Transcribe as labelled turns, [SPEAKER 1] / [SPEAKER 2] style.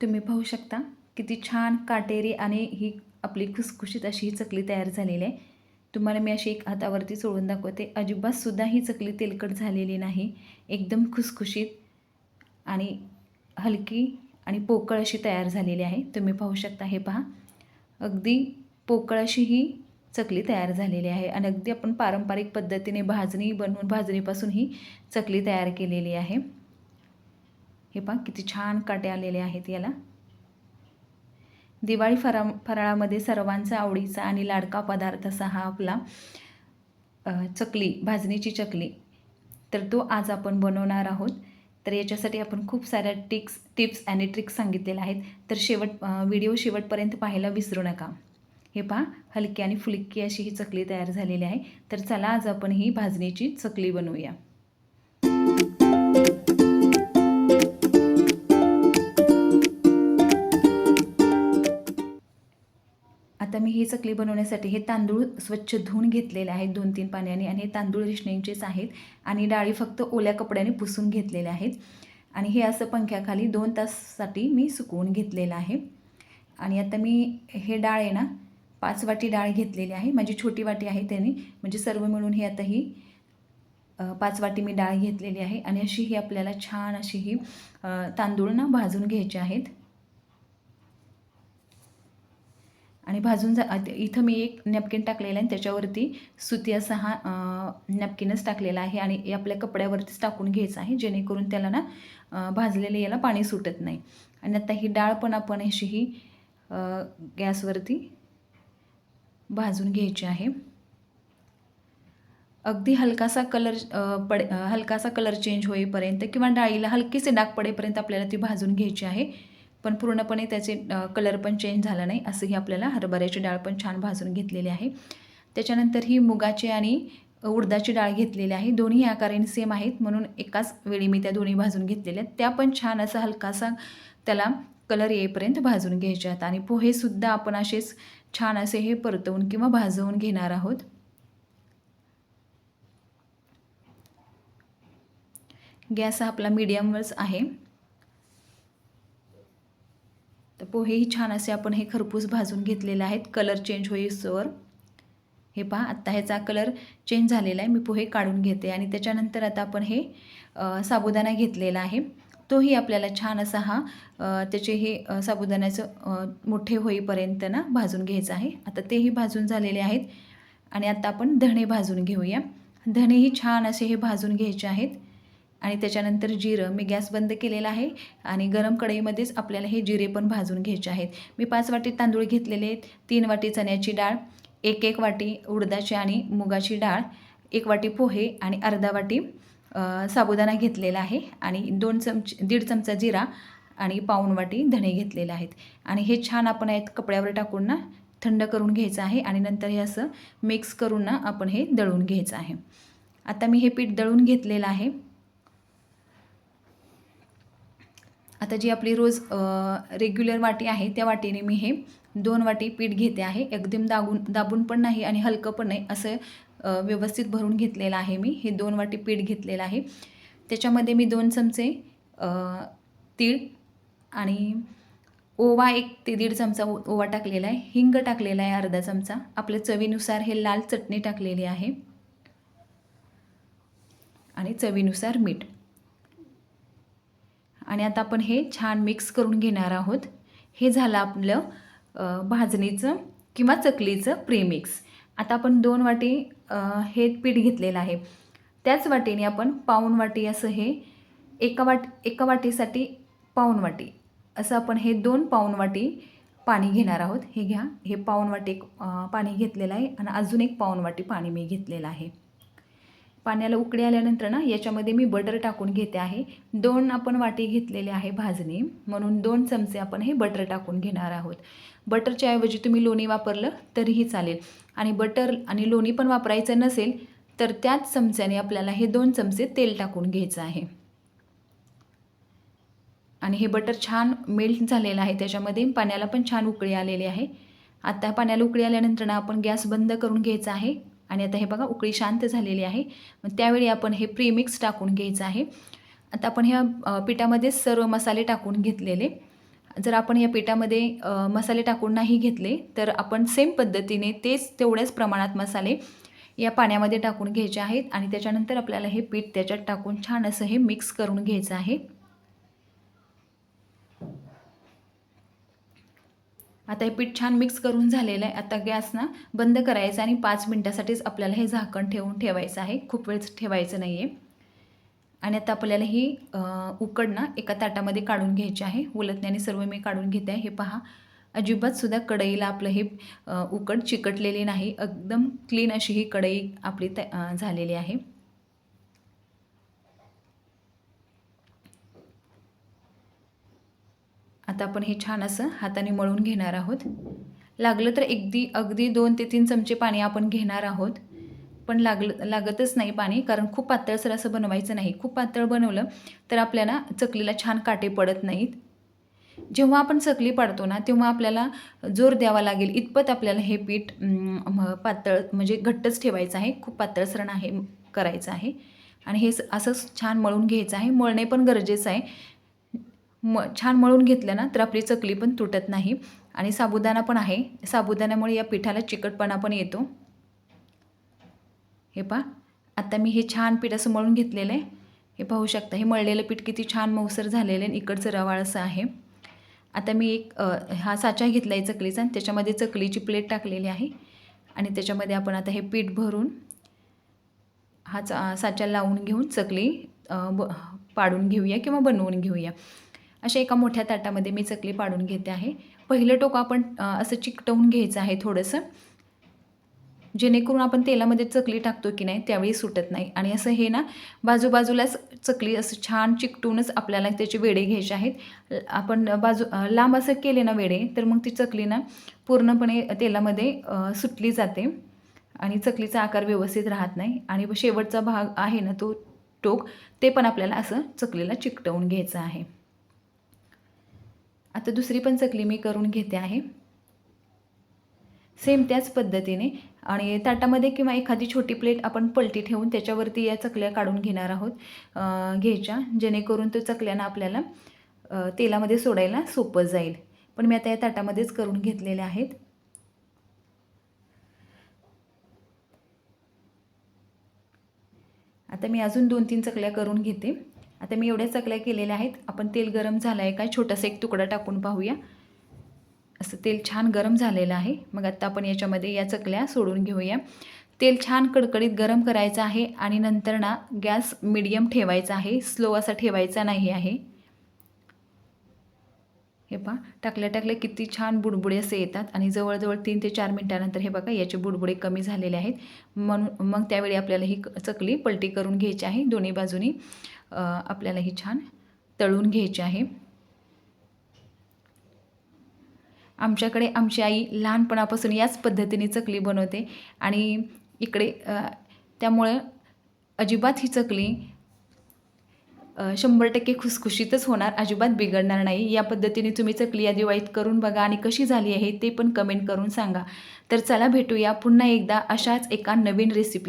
[SPEAKER 1] तुम्ही पाहू शकता किती छान काटेरी आणि ही आपली खुसखुशीत अशी ही चकली तयार झालेली आहे. तुम्हाला मी अशी एक हातावरती सोडून दाखवते. अजिबातसुद्धा ही चकली तेलकट झालेली नाही. एकदम खुसखुशीत आणि हलकी आणि पोकळ अशी तयार झालेली आहे. तुम्ही पाहू शकता हे पहा. अगदी पोकळ अशी ही चकली तयार झालेली आहे आणि अगदी आपण पारंपरिक पद्धतीने भाजणी बनवून भाजणीपासून ही चकली तयार केलेली आहे. हे पहा किती छान काटे आलेले आहेत याला. दिवाळी फरा फराळामध्ये सर्वांचा आवडीचा आणि लाडका पदार्थ असा हा आपला चकली भाजणीची चकली. तर तो आज आपण बनवणार आहोत. तर याच्यासाठी आपण खूप साऱ्या टिक्स टिप्स आणि ट्रिक्स सांगितलेल्या आहेत. तर शेवट व्हिडिओ शेवटपर्यंत पाहायला विसरू नका. हे पहा हलकी आणि फुलकी अशी ही चकली तयार झालेली आहे. तर चला आज आपण ही भाजणीची चकली बनवूया. मी ही चकली बनवण्यासाठी हे तांदूळ स्वच्छ धुवून घेतलेले आहेत दोन तीन पाण्याने. आणि हे तांदूळ रेशनिंगचेच आहेत. आणि डाळी फक्त ओल्या कपड्याने पुसून घेतलेल्या आहेत. आणि हे असं पंख्याखाली दोन ताससाठी मी सुकवून घेतलेलं आहे. आणि आता मी हे डाळ आहे ना पाच वाटी डाळ घेतलेली आहे. माझी छोटी वाटी आहे त्याने. म्हणजे सर्व मिळून हे आता ही पाच वाटी मी डाळ घेतलेली आहे. आणि अशी ही आपल्याला छान अशी ही तांदूळ ना भाजून घ्यायचे आहेत. आणि भाजून जा इथं मी एक नॅपकिन टाकलेला आहे आणि त्याच्यावरती सुती असा हा नॅपकिनच टाकलेला आहे आणि हे आपल्या कपड्यावरतीच टाकून घ्यायचं आहे जेणेकरून त्याला ना भाजलेले याला पाणी सुटत नाही. आणि आता ही डाळ पण आपण अशी ही गॅसवरती भाजून घ्यायची आहे. अगदी हलकासा कलर पड पडे हलकासा कलर चेंज होईपर्यंत किंवा डाळीला हलकेसे डाग पडेपर्यंत आपल्याला ती भाजून घ्यायची आहे. पण पूर्णपणे त्याचे कलर पण चेंज झाला नाही असंही आपल्याला हरभऱ्याची डाळ पण छान भाजून घेतलेली आहे. त्याच्यानंतर ही मुगाची आणि उडदाची डाळ घेतलेली आहे. दोन्ही आकाराने सेम आहेत म्हणून एकाच वेळी मी त्या दोन्ही भाजून घेतलेल्या आहेत. त्या पण छान असा हलकासा त्याला कलर येईपर्यंत भाजून घ्यायचे आहेत आणि पोहेसुद्धा आपण असेच छान असे हे परतवून किंवा भाजवून घेणार आहोत. गॅस हा आपला मीडियमवरच आहे तर पोहेही छान असे आपण हे खरपूस भाजून घेतलेले आहेत. कलर चेंज होईसवर हे पहा आत्ता ह्याचा कलर चेंज झालेला आहे. मी पोहे काढून घेते आणि त्याच्यानंतर आता आपण हे साबुदाणा घेतलेला आहे. तोही आपल्याला छान असा हा त्याचे हे साबुदाण्याचं मोठे होईपर्यंत ना भाजून घ्यायचं आहे. आता तेही भाजून झालेले आहेत. आणि आत्ता आपण धणे भाजून घेऊया. धणेही छान असे हे भाजून घ्यायचे आहेत. आणि त्याच्यानंतर जिरं मी गॅस बंद केलेला आहे आणि गरम कढईमध्येच आपल्याला हे जिरे पण भाजून घ्यायचे आहेत. मी पाच वाटी तांदूळ घेतलेले आहेत तीन वाटी चण्याची डाळ एक एक वाटी उडदाची आणि मुगाची डाळ एक वाटी पोहे आणि अर्धा वाटी साबुदाणा घेतलेला आहे आणि दोन चमच दीड चमचा जिरा आणि पाऊण वाटी धणे घेतलेले आहेत. आणि हे छान आपण आहेत कपड्यावर टाकून ना थंड करून घ्यायचं आहे आणि नंतर हे असं मिक्स करून ना आपण हे दळून घ्यायचं आहे. आता मी हे पीठ दळून घेतलेलं आहे. आता जी आपली रोज रेग्युलर वाटी आहे त्या वाटीने मी हे दोन वाटी पीठ घेते आहे. एकदम दाबून दाबून पण नाही आणि हलकं पण नाही असं व्यवस्थित भरून घेतलेलं आहे मी. हे दोन वाटी पीठ घेतलेलं आहे. त्याच्यामध्ये मी दोन चमचे तीळ आणि ओवा एक ते दीड चमचा ओ- ओवा टाकलेला आहे. हिंग टाकलेला आहे अर्धा चमचा. आपल्या चवीनुसार हे लाल चटणी टाकलेली आहे. आणि चवीनुसार मीठ. आणि आता आपण हे छान मिक्स करून घेणार आहोत. हे झालं आपलं भाजणीचं किंवा चकलीचं प्रीमिक्स आता आपण दोन वाटी हे पीठ घेतलेलं आहे. त्याच वाटीने आपण पाऊण वाटी असं हे एका वाट एका वाटीसाठी पाऊण वाटी. असं आपण हे दोन पाऊण वाटी पाणी घेणार आहोत. हे घ्या. हे पाऊण वाटी पाणी घेतलेलं आहे आणि अजून एक पाऊण वाटी पाणी मी घेतलेलं आहे. पाण्याला उकळी आल्यानंतर ना याच्यामध्ये मी बटर टाकून घेते आहे. दोन आपण वाटी घेतलेले आहे भाजणी. म्हणून दोन चमचे आपण हे बटर टाकून घेणार आहोत. बटरच्या ऐवजी तुम्ही लोणी वापरलं तरीही चालेल. आणि बटर आणि लोणी पण वापरायचं नसेल तर त्याच चमच्याने आपल्याला हे दोन चमचे तेल टाकून घ्यायचं आहे. आणि हे बटर छान मेल्ट झालेलं आहे त्याच्यामध्ये. पाण्याला पण छान उकळी आलेली आहे. आता पाण्याला उकळी आल्यानंतर ना आपण गॅस बंद करून घ्यायचा आहे. आणि आता हे बघा उकळी शांत झालेली आहे. मग त्यावेळी आपण हे प्रीमिक्स टाकून घ्यायचं आहे. आता आपण ह्या पिठामध्येच पिठामध्ये सर्व मसाले टाकून घेतलेले. जर आपण या पिठामध्ये मसाले टाकून नाही घेतले तर आपण सेम पद्धतीने तेच तेवढ्याच प्रमाणात मसाले या पाण्यामध्ये टाकून घ्यायचे आहेत. आणि त्याच्यानंतर आपल्याला हे पीठ त्याच्यात टाकून छान असं हे मिक्स करून घ्यायचं आहे. आता हे पीठ छान मिक्स करून झालेलं आहे. आता गॅस ना बंद करायचा आणि पाच मिनटासाठीच आपल्याला हे झाकण ठेवून ठेवायचं आहे. खूप वेळच ठेवायचं नाही आहे आणि आता आपल्याला ही उकड ना एका ताटामध्ये काढून घ्यायची आहे. उलटण्याने सर्व मी काढून घेते आहे. हे पहा. अजिबातसुद्धा कढईला आपलं हे उकड चिकटलेली नाही. एकदम क्लीन अशी ही कढई आपली त झालेली आहे. आता आपण हे छान असं हाताने मळून घेणार आहोत. लागलं तर अगदी अगदी दोन ते तीन चमचे पाणी आपण घेणार आहोत. पण लागलं लागतच नाही पाणी कारण खूप पातळसर असं बनवायचं नाही. खूप पातळ बनवलं तर आपल्याला चकलीला छान काटे पडत नाहीत. जेव्हा आपण चकली पाडतो ना तेव्हा आपल्याला जोर द्यावा लागेल. इतपत आपल्याला हे पीठ म- पातळ म्हणजे घट्टच ठेवायचं आहे. खूप पातळसर आहे करायचं आहे. आणि हे स- असंच छान मळून घ्यायचं आहे. मळणे पण गरजेचं आहे. म छान मळून घेतलं ना तर आपली चकली पण तुटत नाही. आणि साबुदाणा पण आहे. साबुदाण्यामुळे या पिठाला चिकटपणा पण येतो. हे पहा. आता मी हे छान पीठ असं मळून घेतलेलं आहे. हे पाहू शकता हे मळलेलं पीठ किती छान मऊसर झालेलं आहे आणि इकडचं रवाळ असं आहे. आता मी एक हा साचा घेतला आहे चकलीचा आणि त्याच्यामध्ये चकलीची प्लेट टाकलेली आहे. आणि त्याच्यामध्ये आपण आता हे पीठ भरून हा चा साचा लावून घेऊन चकली ब पाडून घेऊया किंवा बनवून घेऊया. अशा एका मोठ्या ताटामध्ये मी चकली पाडून घेते आहे. पहिलं टोक आपण असं चिकटवून घ्यायचं आहे थोडंसं. जेणेकरून आपण तेलामध्ये चकली टाकतो की नाही त्यावेळी सुटत नाही. आणि असं हे ना बाजूबाजूलाच चकली असं छान चिकटूनच आपल्याला त्याचे वेडे घ्यायचे आहेत. आपण बाजू लांब असं केले ना वेडे तर मग ती चकली ना पूर्णपणे तेलामध्ये सुटली जाते. आणि चकलीचा आकार व्यवस्थित राहत नाही. आणि शेवटचा भाग आहे ना तो टोक ते पण आपल्याला असं चकलीला चिकटवून घ्यायचं आहे. आता दुसरी पण चकली मी करून घेते आहे. सेम त्याच पद्धतीने. आणि ताटामध्ये किंवा एखादी छोटी प्लेट आपण पलटी ठेवून त्याच्यावरती या चकल्या काढून घेणार आहोत. घ्यायच्या. जेणेकरून तो चकल्यानं आपल्याला तेलामध्ये सोडायला सोपं जाईल. पण मी आता या ताटामध्येच करून घेतलेल्या आहेत. आता मी अजून दोन तीन चकल्या करून घेते. आता मी एवढ्या चकल्या केलेल्या आहेत. आपण तेल गरम झालं आहे काय छोटासा एक तुकडा टाकून पाहूया. असं तेल छान गरम झालेलं आहे. मग आत्ता आपण याच्यामध्ये या चकल्या सोडून घेऊया. तेल छान कडकडीत गरम करायचं आहे आणि नंतर ना गॅस मिडियम ठेवायचा आहे. स्लो असा ठेवायचा नाही आहे. हे पहा टाकल्या टाकल्या किती छान बुडबुडे असे येतात आणि जवळजवळ तीन ते चार मिनटानंतर हे बघा याचे बुडबुडे कमी झालेले आहेत. म्हणून मग त्यावेळी आपल्याला ही क- चकली पलटी करून घ्यायची आहे दोन्ही बाजूनी. आपल्याला ही छान तळून घ्यायची आहे. आमच्याकडे आमची आई लहानपणापासून याच पद्धतीने चकली बनवते आणि इकडे त्यामुळं अजिबात ही चकली शंभर टक्के खुसखुशीतच होणार अजिबात बिघडणार नाही. या पद्धतीने तुम्ही चकली या दिवाळीत करून बघा आणि कशी झाली आहे ते पण कमेंट करून सांगा. तर चला भेटूया पुन्हा एकदा अशाच एका नवीन रेसिपी